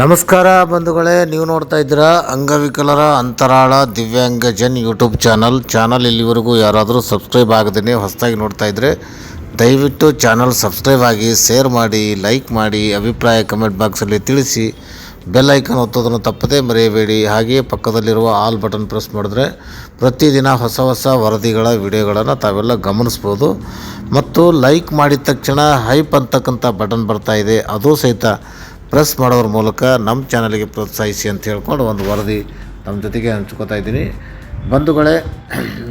ನಮಸ್ಕಾರ ಬಂಧುಗಳೇ, ನೀವು ನೋಡ್ತಾ ಇದ್ದೀರಾ ಅಂಗವಿಕಲರ ಅಂತರಾಳ ದಿವ್ಯಾಂಗಜನ್ ಯೂಟ್ಯೂಬ್ ಚಾನಲ್. ಚಾನಲ್ ಇಲ್ಲಿವರೆಗೂ ಯಾರಾದರೂ ಸಬ್ಸ್ಕ್ರೈಬ್ ಆಗದೇ ಹೊಸದಾಗಿ ನೋಡ್ತಾ ಇದ್ದರೆ ದಯವಿಟ್ಟು ಚಾನಲ್ ಸಬ್ಸ್ಕ್ರೈಬ್ ಆಗಿ, ಶೇರ್ ಮಾಡಿ, ಲೈಕ್ ಮಾಡಿ, ಅಭಿಪ್ರಾಯ ಕಮೆಂಟ್ ಬಾಕ್ಸಲ್ಲಿ ತಿಳಿಸಿ, ಬೆಲ್ ಐಕನ್ ಒತ್ತೋದನ್ನು ತಪ್ಪದೇ ಮರೆಯಬೇಡಿ. ಹಾಗೆಯೇ ಪಕ್ಕದಲ್ಲಿರುವ ಆಲ್ ಬಟನ್ ಪ್ರೆಸ್ ಮಾಡಿದ್ರೆ ಪ್ರತಿದಿನ ಹೊಸ ಹೊಸ ವರದಿಗಳ ವಿಡಿಯೋಗಳನ್ನು ತಾವೆಲ್ಲ ಗಮನಿಸ್ಬೋದು. ಮತ್ತು ಲೈಕ್ ಮಾಡಿದ ತಕ್ಷಣ ಹೈಪ್ ಅಂತಕ್ಕಂಥ ಬಟನ್ ಬರ್ತಾ ಇದೆ. ಅದು ಸಹಿತ ಪ್ರೆಸ್ ಮಾಡೋದ್ರ ಮೂಲಕ ನಮ್ಮ ಚಾನಲಿಗೆ ಪ್ರೋತ್ಸಾಹಿಸಿ ಅಂತ ಹೇಳ್ಕೊಂಡು ಒಂದು ವರದಿ ನಮ್ಮ ಜೊತೆಗೆ ಹಂಚ್ಕೋತಾ ಇದ್ದೀನಿ. ಬಂಧುಗಳೇ,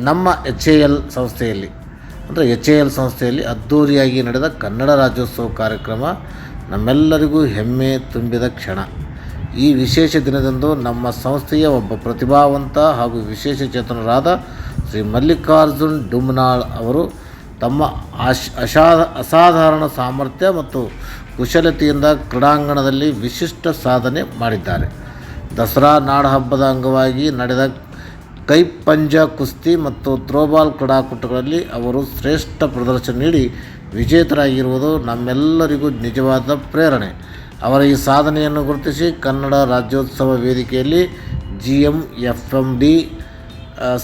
ನಮ್ಮ ಎಚ್ ಎ ಎಲ್ ಸಂಸ್ಥೆಯಲ್ಲಿ, ಅಂದರೆ ಎಚ್ ಎ ಎಲ್ ಸಂಸ್ಥೆಯಲ್ಲಿ ಅದ್ಧೂರಿಯಾಗಿ ನಡೆದ ಕನ್ನಡ ರಾಜ್ಯೋತ್ಸವ ಕಾರ್ಯಕ್ರಮ ನಮ್ಮೆಲ್ಲರಿಗೂ ಹೆಮ್ಮೆ ತುಂಬಿದ ಕ್ಷಣ. ಈ ವಿಶೇಷ ದಿನದಂದು ನಮ್ಮ ಸಂಸ್ಥೆಯ ಒಬ್ಬ ಪ್ರತಿಭಾವಂತ ಹಾಗೂ ವಿಶೇಷ ಚೇತನರಾದ ಶ್ರೀ ಮಲ್ಲಿಕಾರ್ಜುನ್ ಡುಮ್ನಾಳ್ ಅವರು ತಮ್ಮ ಅಶಾ ಅಸಾಧಾರಣ ಸಾಮರ್ಥ್ಯ ಮತ್ತು ಕುಶಲತೆಯಿಂದ ಕ್ರೀಡಾಂಗಣದಲ್ಲಿ ವಿಶಿಷ್ಟ ಸಾಧನೆ ಮಾಡಿದ್ದಾರೆ. ದಸರಾ ನಾಡಹಬ್ಬದ ಅಂಗವಾಗಿ ನಡೆದ ಕೈಪಂಜ ಕುಸ್ತಿ ಮತ್ತು ಥ್ರೋಬಾಲ್ ಕ್ರೀಡಾಕೂಟಗಳಲ್ಲಿ ಅವರು ಶ್ರೇಷ್ಠ ಪ್ರದರ್ಶನ ನೀಡಿ ವಿಜೇತರಾಗಿರುವುದು ನಮ್ಮೆಲ್ಲರಿಗೂ ನಿಜವಾದ ಪ್ರೇರಣೆ. ಅವರ ಈ ಸಾಧನೆಯನ್ನು ಗುರುತಿಸಿ ಕನ್ನಡ ರಾಜ್ಯೋತ್ಸವ ವೇದಿಕೆಯಲ್ಲಿ G M F M D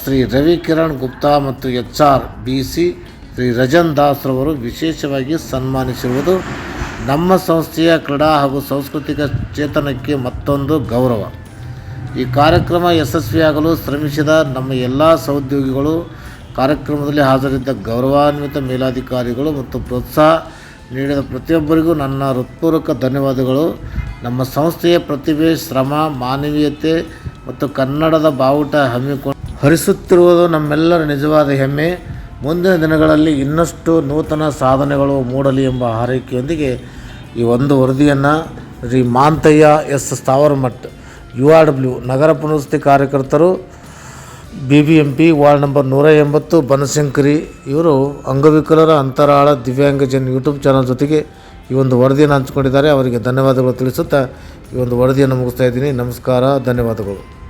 Shri Ravikiran Gupta ಮತ್ತು H R B C Shri Rajan ದಾಸ್ರವರು ವಿಶೇಷವಾಗಿ ಸನ್ಮಾನಿಸಿರುವುದು ನಮ್ಮ ಸಂಸ್ಥೆಯ ಕ್ರೀಡಾ ಹಾಗೂ ಸಾಂಸ್ಕೃತಿಕ ಚೇತನಕ್ಕೆ ಮತ್ತೊಂದು ಗೌರವ. ಈ ಕಾರ್ಯಕ್ರಮ ಯಶಸ್ವಿಯಾಗಲು ಶ್ರಮಿಸಿದ ನಮ್ಮ ಎಲ್ಲ ಸಹೋದ್ಯೋಗಿಗಳು, ಕಾರ್ಯಕ್ರಮದಲ್ಲಿ ಹಾಜರಿದ್ದ ಗೌರವಾನ್ವಿತ ಮೇಲಾಧಿಕಾರಿಗಳು ಮತ್ತು ಪ್ರೋತ್ಸಾಹ ನೀಡಿದ ಪ್ರತಿಯೊಬ್ಬರಿಗೂ ನನ್ನ ಹೃತ್ಪೂರ್ವಕ ಧನ್ಯವಾದಗಳು. ನಮ್ಮ ಸಂಸ್ಥೆಯ ಪ್ರತಿಭೆ, ಶ್ರಮ, ಮಾನವೀಯತೆ ಮತ್ತು ಕನ್ನಡದ ಬಾವುಟ ಹಮ್ಮಿಕೊಂಡು ಹರಿಸುತ್ತಿರುವುದು ನಮ್ಮೆಲ್ಲರ ನಿಜವಾದ ಹೆಮ್ಮೆ. ಮುಂದಿನ ದಿನಗಳಲ್ಲಿ ಇನ್ನಷ್ಟು ನೂತನ ಸಾಧನೆಗಳು ಮೂಡಲಿ ಎಂಬ ಹಾರೈಕೆಯೊಂದಿಗೆ ಈ ಒಂದು ವರದಿಯನ್ನು Shri Manthayya S Sthavaramath, U R W ನಗರ ಪುನರ್ವಸತಿ ಕಾರ್ಯಕರ್ತರು, B B M P ward number ನೂರ ಎಂಬತ್ತು ಬನಶಂಕರಿ, ಇವರು ಅಂಗವಿಕಲರ ಅಂತರಾಳ ದಿವ್ಯಾಂಗಜನ್ ಯೂಟ್ಯೂಬ್ ಚಾನಲ್ ಜೊತೆಗೆ ಈ ಒಂದು ವರದಿಯನ್ನು ಹಂಚಿಕೊಂಡಿದ್ದಾರೆ. ಅವರಿಗೆ ಧನ್ಯವಾದಗಳು ತಿಳಿಸುತ್ತಾ ಈ ಒಂದು ವರದಿಯನ್ನು ಮುಗಿಸ್ತಾ ಇದ್ದೀನಿ. ನಮಸ್ಕಾರ, ಧನ್ಯವಾದಗಳು.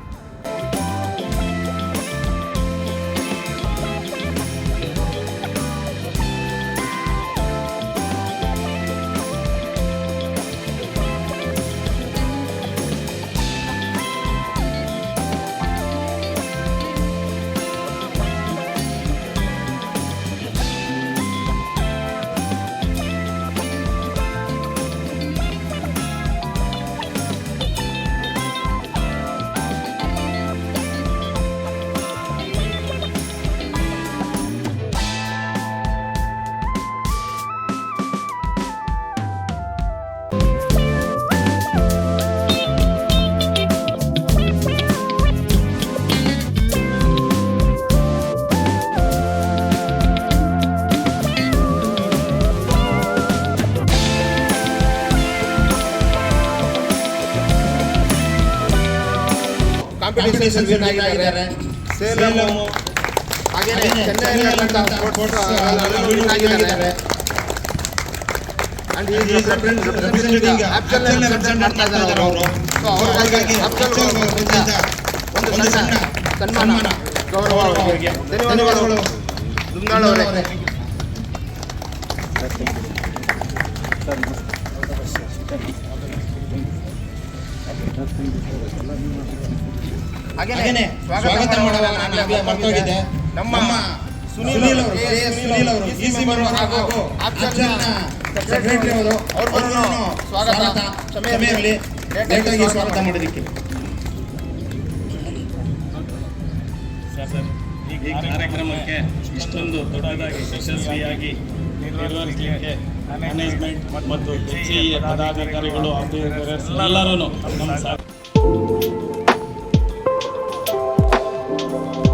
ಕಾಂಪಿಟೇಷನ್ ವಿನ್ ಆಗಿದ್ದಾರೆ ಸೇಲಂ ಹಾಗೇನೆ ಚೆನ್ನೈನಲ್ಲಿರುವಂತ ಸ್ಪೋರ್ಟ್ಸ್ ವಿನ್ ಆಗಿದ್ದಾರೆ ಅಂಡ್ ಈ ರೆಪ್ರೆಸೆಂಟಿಂಗ್ ಆಪ್ಷನ್ ರೆಪ್ರೆಸೆಂಟ್ ಮಾಡ್ತಾ ಇದ್ದಾರೆ ಅವರು ಸೊ ಅವ್ರಿಗಾಗಿ ಆಪ್ಷನ್ ಒಂದು ಸಣ್ಣ ಸನ್ಮಾನ ಗೌರವ ಅವರಿಗೆ ಧನ್ಯವಾದಗಳು ದುಮ್ನಾಳ್ ಅವರೇ ಹಾಗೇನೆ. ಸ್ವಾಗತ ಮಾಡುವಾಗ ನಾನು ಮರ್ತೋಗಿದ್ದೆ ನಮ್ಮ ಸುನೀಲ್ ಅವರು ಸುನೀಲ್ ಅವರು ಈ ಸಿ ಮೆಂಬರ್ ಹಾಗೂ ಸೆಕ್ರೆಟರಿ ಅವರು. ಅವ್ರಿಗೂ ಸ್ವಾಗತ ಸಮಯದಲ್ಲಿ ಲೇಟಾಗಿ ಸ್ವಾಗತ ಮಾಡೋದಕ್ಕೆ ಈ ಕಾರ್ಯಕ್ರಮಕ್ಕೆ ಇಷ್ಟೊಂದು ದೊಡ್ಡದಾಗಿ ಯಶಸ್ವಿಯಾಗಿ ನಿರ್ವಹಿಸಲಿಕ್ಕೆ ಮ್ಯಾನೇಜ್ಮೆಂಟ್ ಮತ್ತು ಜಿ ಪದಾಧಿಕಾರಿಗಳು ಎಲ್ಲರೂ ನಮ್ಮ ಸಾ